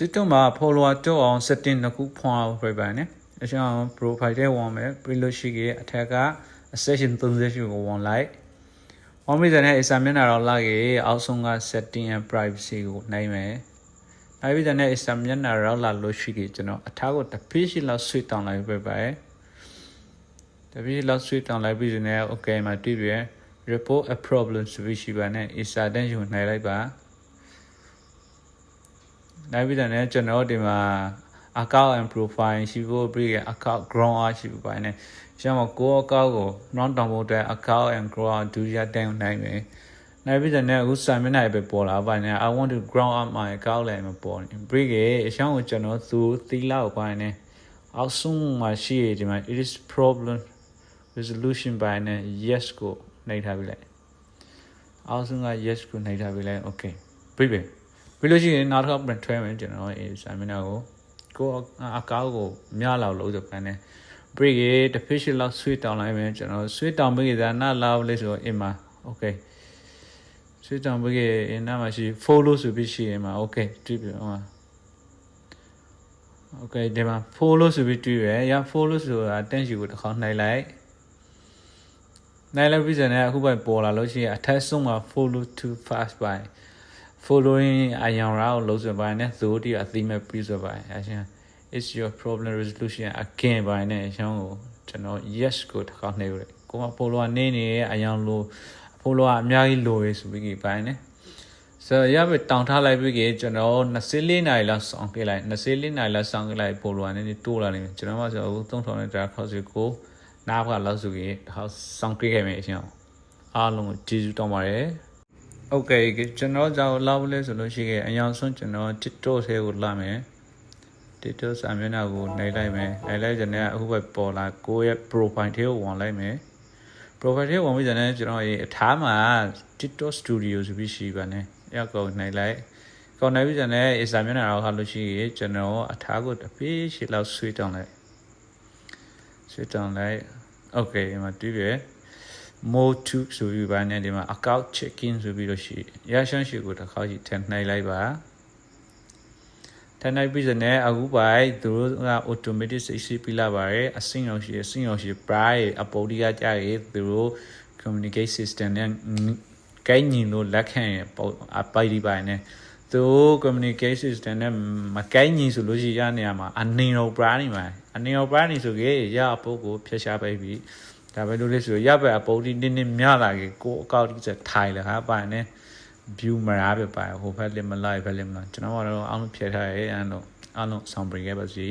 TikTok မှာ follower တော့အောင် setting တစ်ခုဖွင့်အောင်ပြပါနဲ့အရှောင်း profile ထဲဝင်မယ်ပြီးလို့ရှိရင်အထက်က session 38ကိုဝင်လိုက်ဝမ်းမိတဲ့နဲ့အစာမျက်နှာတော့လာကြီးအောက်ဆုံးက setting and privacy ကိုနိုင်မယ်နိုင်ပြီးတဲ့နဲ့အစာမျက်နှာတော့လာလို့ရှိရင်ကျွန်တော်အထားကိုတစ်ဖိရှိလောက်ဆွေးတောင်းလိုက်ပြပါရဲ့တပည့်လောက်ဆွေးတောင်းလိုက်ပြီးတဲ့နဲ့ okay မှာတွေ့ပြီ report a problem ဆိုပြီးရှိပါနဲ့အစာတန်းယူနိုင်လိုက်ပါ နိုင်ပြီးတဲ့ကျွန်တော်ဒီမှာ account and profile ရှိဖို့ပြီးရ account ground အားရှိပါနေရှမ်းမကို account ကို non တောင်းဖို့အတွက် account and ground ဒုရတိုင်နိုင်မယ်နိုင်ပြီးတဲ့အခုစာမျက်နှာပဲပေါ်လာပါနေ I want to ground up my account လည်းမပေါ်နေ break ရအရှမ်းကိုကျွန်တော်သူသီလောက်ပါနေအောက်ဆုံးမှာရှိရဒီမှာ it is problem resolution ပါနေ yes ကိုနှိပ်ထားပြီလိုက်အောက်ဆုံးက yes ကိုနှိပ်ထားပြီလိုက် okay break ပဲ ပြီးလို့ရှိရင်နောက်တစ်ခါပြန်ထွဲမယ်ကျွန်တော်အဲစာမျက်နှာကိုကိုအကောက်ကိုမြလောက်လို့ဆိုပန်းနေ break ရေတစ်ဖစ်ရှိလောက် switch တောင်းလိုက်မယ်ကျွန်တော် switch တောင်းပြီးကြနာလောက်လေးဆိုအင်မှာ okay switch တောင်းပြီးအင်နာမှာရှိ follow ဆိုပြီးရှိရင်မှာ okay ကြည့်ပြဟိုမှာ okay ဒီမှာ follow ဆိုပြီးတွေ့ရရ follow ဆိုတာတန့်ရှိကိုတစ်ခေါက်နှိုက်လိုက်နိုင်လည်းပြီးစနေအခုပဲပေါ်လာလို့ရှိရင်အထက်ဆုံးမှာ follow too fast by following အယံရာကိုလို့ဆိုပါနဲ့သို့တီအသိမဲ့ပြီးဆိုပါအရှင် is your problem resolution again ပါနဲ့အရှောင်းကိုကျွန်တော် yes ကိုတစ်ခါနှိပ်ရတယ်ကိုက follow နေနေအယံလို့ follow အများကြီးလိုရဆိုပြီးပါနဲ့ဆိုရပဲတောင်းထားလိုက်ပြီးကျွန်တော်24နိုင်လောက်ဆောင်းပြလိုက်24နိုင်လောက်ဆောင်းပြလိုက် follow နေနေတိုးလာနေတယ်ကျွန်တော်မှဆိုအခု3000နဲ့ drag cross ကိုနားဘကလောက်စုကြီးဟောက်ဆောင်းပြခဲ့မယ်အရှင်အားလုံးကိုကျေးဇူးတောင်းပါတယ် โอเคကျွန်တော်ကြောက်လောက်လဲဆိုလို့ရှိရင်အရင်ဆုံးကျွန်တော် TikTok ထဲကိုလာမယ် TikTok စာမျက်နှာကိုနှိပ်လိုက်မယ်နှိပ်လိုက်ကြတဲ့အခုပဲပေါ်လာကိုယ့်ရဲ့ profile ထဲကိုဝင်လိုက်မယ် profile ထဲဝင်ပြီးတဲ့ကျွန်တော်ရေအထားမှာ TikTok Studio ဆိုပြီးရှိပါနဲ့ရောက်ကုန်နှိပ်လိုက်ကောင်းနေပြီတဲ့စာမျက်နှာတော့ခါလို့ရှိရင်ကျွန်တော်အထားကိုတစ်ပြေးရှိလောက်ဆွေးတောင်းလိုက်ဆွေးတောင်းလိုက် okay ဒီမှာတွေ့ပြီ mode 2ဆိုပြီးပါနေဒီမှာ account check in ဆိုပြီးလို့ရှိရရှမ်းရှိကိုတစ်ခါရှိထည့်နှိုက်လိုက်ပါထည့်နှိုက်ပြီးစနေအခုပိုင်သူတို့က automatic စိတ်ရှိပြလာပါတယ်အစင်းအောင်ရှိအစင်းအောင်ရှိ price အပေါ်ဒီကကြရသူတို့ communicate system နဲ့ကိုင်းညီလို့လက်ခံရအပိုက်ဒီပါနေသူ communicate system နဲ့မကိုင်းညီဆိုလို့ရှိရနေရမှာအနေရော price နေမှာအနေရော price နေဆိုကြရအပုတ်ကိုဖျက်ရှားပေးပြီး ဒါပဲလို့လဲဆိုရပဲအပေါ်ဒီနင်းနင်းမြလာကြီးကိုအကောက်ဒီစထိုင်လာဟာပါနေ view မရပဲပါဟိုဖက်လည်းမလိုက်ဖက်လည်းမလိုက်ကျွန်တော်ကတော့အားလုံးဖြည့်ထားရဲအဲ့တော့အားလုံးဆောင်ပြခဲ့ပါစီ